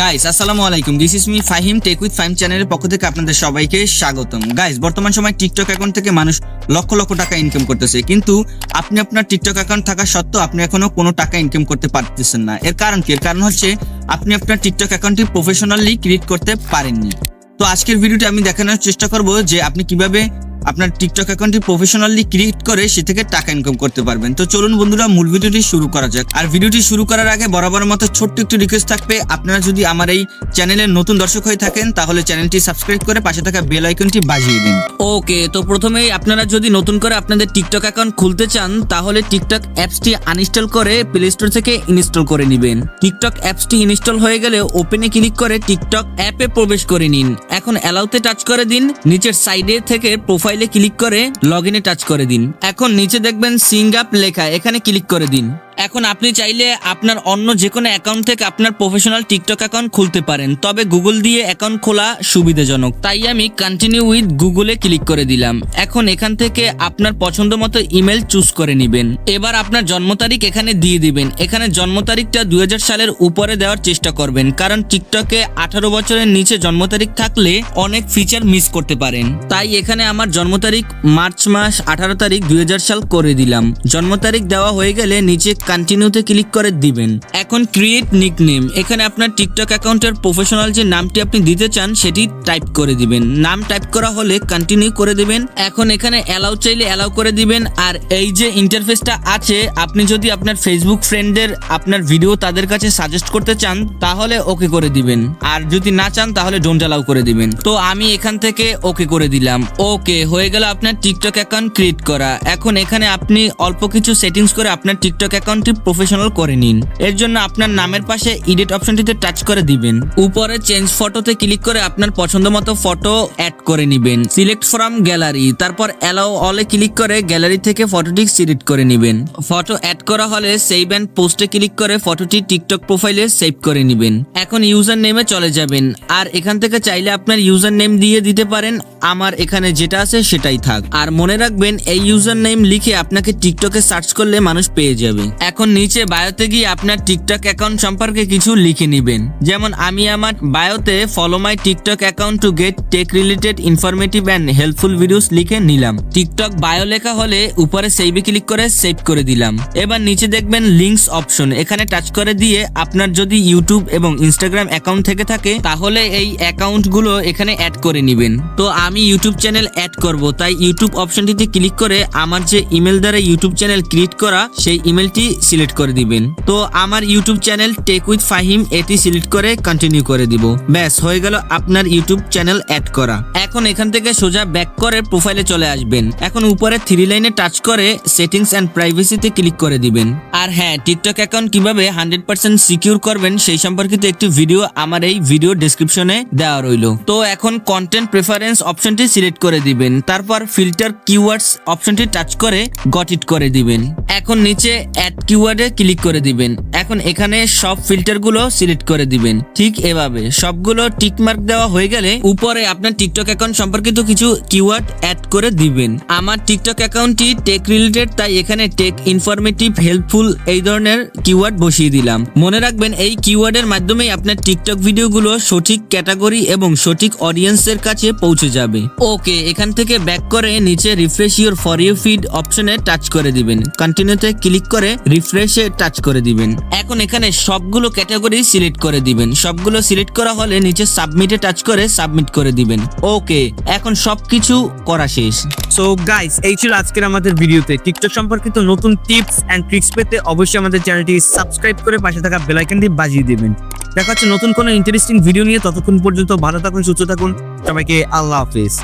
Guys আসসালামু আলাইকুম। This is me Fahim tech with Fahim চ্যানেলের পক্ষ থেকে আপনাদের সবাইকে স্বাগতম। গাইস বর্তমান সময় টিকটক অ্যাকাউন্ট থেকে মানুষ লক্ষ লক্ষ টাকা ইনকাম করতেছে। কিন্তু আপনি আপনার টিকটক অ্যাকাউন্ট থাকা সত্ত্বেও আপনি এখনও কোনো টাকা ইনকাম করতে পারতেছেন না। এর কারণ কি? এর কারণ হচ্ছে আপনি আপনার টিকটক অ্যাকাউন্টটি প্রফেশনালি ক্রিয়েট করতে পারেননি। তো আজকের ভিডিওতে আমি দেখানোর চেষ্টা করব যে আপনি কীভাবে আপনার টিকটক অ্যাকাউন্টটি প্রফেশনালি ক্রিয়েট করে সে থেকে টাকা ইনকাম করতে পারবেন। তো চলুন বন্ধুরা, মূল ভিডিওটি শুরু করা যাক। আর ভিডিওটি শুরু করার আগে বরাবর মতো ছোট্ট একটু রিকোয়েস্ট থাকবে। আপনারা যদি আমার এই চ্যানেলের নতুন দর্শক হয়ে থাকেন, তাহলে চ্যানেলটি সাবস্ক্রাইব করে পাশে থাকা বেল আইকনটি বাজিয়ে দিন। ওকে তো প্রথমেই আপনারা যদি নতুন করে আপনাদের টিকটক অ্যাকাউন্ট খুলতে চান, তাহলে টিকটক অ্যাপসটি আনইনস্টল করে প্লে স্টোর থেকে ইনস্টল করে নেবেন। টিকটক অ্যাপসটি ইনস্টল হয়ে গেলে ওপেনে ক্লিক করে টিকটক অ্যাপে প্রবেশ করে নিন। এখন অ্যালাউতে টাচ করে দিন। নিচের সাইডে থেকে প্রোফাইলে ক্লিক করে লগ ইনে টাচ করে দিন। এখন নিচে দেখবেন সিঙ্গ আপ লেখা, এখানে ক্লিক করে দিন। এখন আপনি চাইলে আপনার অন্য যে কোনো অ্যাকাউন্ট থেকে আপনার প্রফেশনাল টিকটক অ্যাকাউন্ট খুলতে পারেন। তবে গুগল দিয়ে অ্যাকাউন্ট খোলা সুবিধাজনক। তাই আমি কন্টিনিউ উইথ গুগলে ক্লিক করে দিলাম। এখন এখান থেকে আপনার পছন্দ মতো ইমেল চুজ করে নেবেন। এবার আপনার জন্ম তারিখ এখানে দিয়ে দিবেন। এখানে জন্ম তারিখটা দুই হাজার সালের উপরে দেওয়ার চেষ্টা করবেন। কারণ টিকটকে আঠারো বছরের নিচে জন্ম তারিখ থাকলে অনেক ফিচার মিস করতে পারেন। তাই এখানে আমার জন্ম তারিখ মার্চ মাস আঠারো তারিখ দুই হাজার সাল করে দিলাম। জন্ম তারিখ দেওয়া হয়ে গেলে নিচে কন্টিনিউতে ক্লিক করে দিবেন। এখন ক্রিয়েট নিকনেম এখানে আপনার টিকটক অ্যাকাউন্টের প্রফেশনাল যে নামটি আপনি দিতে চান, সেটি টাইপ করে দিবেন। নাম টাইপ করা হলে কন্টিনিউ করে দিবেন। এখন এখানে অ্যালাউ চাইলে অ্যালাউ করে দিবেন। আর এই যে ইন্টারফেসটা আছে, আপনি যদি আপনার ফেসবুক ফ্রেন্ডদের আপনার ভিডিও তাদের কাছে সাজেস্ট করতে চান, তাহলে ওকে করে দিবেন। আর যদি না চান, তাহলে ডোন্ট অ্যালাউ করে দিবেন। তো আমি এখান থেকে ওকে করে দিলাম। ওকে হয়ে গেল আপনার টিকটক অ্যাকাউন্ট ক্রিয়েট করা। এখন এখানে আপনি অল্প কিছু সেটিংস করে আপনার টিকটক অ্যাকাউন্টটি প্রফেশনাল করে নিন। এর জন্য আপনার নামের পাশে এডিট অপশনটিতে টাচ করে দিবেন। উপরে চেঞ্জ ফটোতে ক্লিক করে আপনার পছন্দ মতো ফটো অ্যাড করে নেবেন। সিলেক্ট ফ্রম গ্যালারি তারপর অ্যালাউ অলে ক্লিক করে গ্যালারি থেকে ফটোটি সিলেক্ট করে নেবেন। ফটো অ্যাড করা হলে সেভ অ্যান্ড পোস্টে ক্লিক করে ফটোটি টিকটক প্রোফাইলে সেভ করে নেবেন। এখন ইউজার নেমে চলে যাবেন। আর এখান থেকে চাইলে আপনার ইউজার নেম দিয়ে দিতে পারেন। আমার এখানে যেটা আছে সেটাই থাক। আর মনে রাখবেন, এই ইউজার নেম লিখে আপনাকে টিকটকে সার্চ করলে মানুষ পেয়ে যাবে। এখন নিচে বায়োতে গিয়ে আপনার টিকটক অ্যাকাউন্ট সম্পর্কে কিছু লিখে নেবেন। যেমন, আমি আমার বায়োতে follow my TikTok account to get tech related informative and helpful videos লিখে নিলাম। টিকটক বায়ো লেখা হলে উপরে সেভে ক্লিক করে সেভ করে দিলাম। এবার নিচে দেখবেন লিঙ্কস অপশন এখানে টাচ করে দিয়ে আপনার যদি ইউটিউব এবং ইনস্টাগ্রাম অ্যাকাউন্ট থেকে থাকে, তাহলে এই অ্যাকাউন্টগুলো এখানে অ্যাড করে নেবেন। তো আমি ইউটিউব চ্যানেল অ্যাড করব। তাই ইউটিউব অপশনটিতে ক্লিক করে আমার যে ইমেল দ্বারা ইউটিউব চ্যানেল ক্রিয়েট করা, সেই ইমেলটি সিলেক্ট করে দিবেন। তো আমার YouTube channel tech with Fahim এটি সিলেক্ট করে কন্টিনিউ করে দিব। ব্যাস, হয়ে গেল আপনার ইউটিউব চ্যানেল অ্যাড করা। এখন এখান থেকে সোজা ব্যাক করে প্রোফাইলে চলে আসবেন। এখন উপরে থ্রি লাইনে টাচ করে সেটিংস অ্যান্ড প্রাইভেসিতে ক্লিক করে দিবেন। আর হ্যাঁ টিকটক অ্যাকাউন্ট কীভাবে হান্ড্রেড পার্সেন্ট সিকিউর করবেন সেই সম্পর্কিত একটি ভিডিও আমার এই ভিডিও ডেসক্রিপশনে দেওয়া রইল। তো এখন কন্টেন্ট প্রেফারেন্স অপশনটি সিলেক্ট করে দিবেন। তারপর ফিল্টার কিওয়ার্ডস অপশনটি টাচ করে গট ইট করে দিবেন। এখন নিচে অ্যাড কিওয়ার্ডে ক্লিক করে দিবেন। এখন এখানে সব ফিল্টারগুলো সিলেক্ট করে দিবেন। ঠিক এভাবে। সবগুলো টিক মার্ক দেওয়া হয়ে গেলে উপরে আপনার টিকটক অ্যাকাউন্ট সম্পর্কিত কিছু কিওয়ার্ড অ্যাড করে দিবেন। আমার টিকটক অ্যাকাউন্টটি টেক রিলেটেড তাই এখানে টেক ইনফরমেটিভ হেল্পফুল এই ধরনের কিওয়ার্ড বসিয়ে দিলাম। মনে রাখবেন এই কিওয়ার্ডের মাধ্যমেই আপনার টিকটক ভিডিওগুলো সঠিক ক্যাটাগরি এবং সঠিক অডিয়েন্সের কাছে পৌঁছে যাবে। ওকে এখান থেকে ব্যাক করে নিচে refresh your for you feed অপশনে টাচ করে দিবেন। কন্টিনিউতে ক্লিক করে রিফ্রেশে টাচ করে দিবেন। এখন এখানে সবগুলো ক্যাটাগরি সিলেক্ট করে দিবেন। সবগুলো সিলেক্ট করা হলে নিচে সাবমিটে টাচ করে সাবমিট করে দিবেন। ওকে, এখন সবকিছু করা শেষ। সো গাইস এই ছিল আজকের আমাদের ভিডিওতে। টিকটক সম্পর্কিত নতুন টিপস এন্ড ট্রিক্স পেতে অবশ্যই আমাদের চ্যানেলটি সাবস্ক্রাইব করে পাশে থাকা বেল আইকনটি বাজিয়ে দিবেন। দেখা হচ্ছে নতুন কোনো ইন্টারেস্টিং ভিডিও নিয়ে। ততক্ষণ পর্যন্ত ভালো থাকুন, সুস্থ থাকুন। সবাইকে আল্লাহ হাফিজ।